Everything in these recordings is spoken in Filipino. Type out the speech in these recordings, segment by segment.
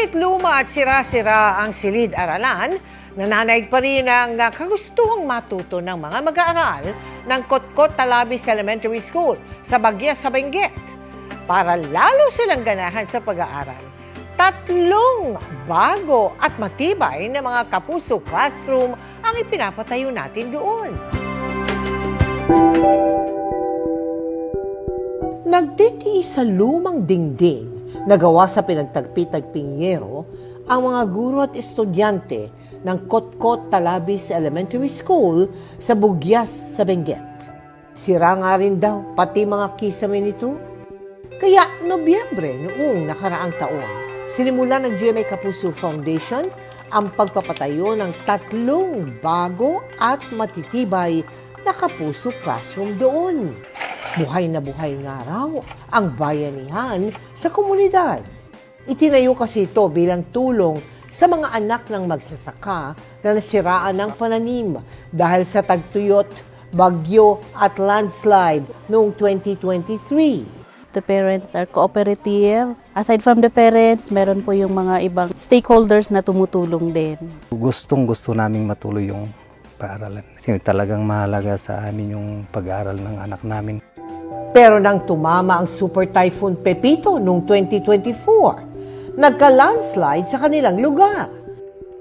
Kahit luma at sira-sira ang silid-aralan, nananaig pa rin ang kagustuhang matuto ng mga mag-aaral ng Kotkot Talabis Elementary School sa Bagya sa Benguet para lalo silang ganahan sa pag-aaral. Tatlong bago at matibay na mga kapuso classroom ang ipinapatayo natin doon. Nagtitiis sa lumang dingding na gawa sa pinagtagpi-tagping yero ang mga guro at estudyante ng Kotkot Talabis Elementary School sa Bugyas sa Benguet. Sira nga rin daw pati mga kisame nito. Kaya Nobyembre noong nakaraang taon, sinimula ng GMA Kapuso Foundation ang pagpapatayo ng tatlong bago at matitibay na Kapuso Classroom doon. Buhay na buhay nga raw ang bayanihan sa komunidad. Itinayo kasi ito bilang tulong sa mga anak ng magsasaka na nasiraan ng pananim dahil sa tagtuyot, bagyo at landslide noong 2023. The parents are cooperative. Aside from the parents, meron po yung mga ibang stakeholders na tumutulong din. Gustong gusto naming matuloy yung paaralan. Kasi talagang mahalaga sa amin yung pag-aaral ng anak namin. Pero nang tumama ang Super Typhoon Pepito noong 2024, nagka-landslide sa kanilang lugar.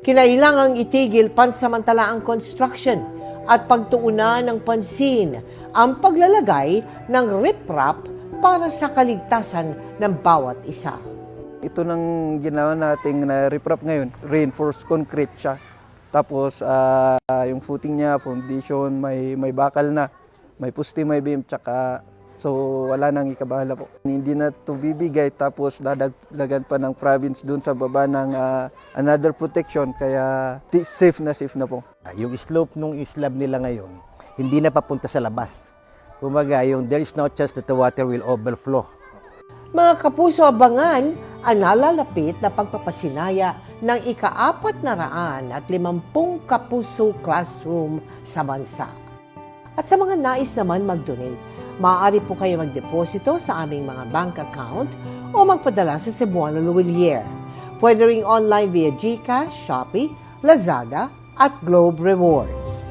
Kinailangang itigil pansamantala ang construction at pagtuunan ng pansin ang paglalagay ng riprap para sa kaligtasan ng bawat isa. Ito nang ginawa nating na riprap ngayon, reinforced concrete siya. Tapos ah, yung footing niya, foundation, may may bakal na, may pusti, may beam, tsaka so wala nang ikabahala po. Hindi na to bibigay tapos dadagdagan pa ng province dun sa baba ng ah, another protection kaya safe na safe na po. Ah, Yung slope nung slab nila ngayon, hindi na papunta sa labas. Kumaga, yung there is no chance that the water will overflow. Mga kapuso abangan ang nalalapit na pagpapasinaya ng ikaapat na raan at limampung kapuso classroom sa bansa. At sa mga nais naman mag-donate, maaari po kayo magdeposito sa aming mga bank account o magpadala sa Cebuano Luwilier. Pwede ring online via GCash, Shopee, Lazada at Globe Rewards.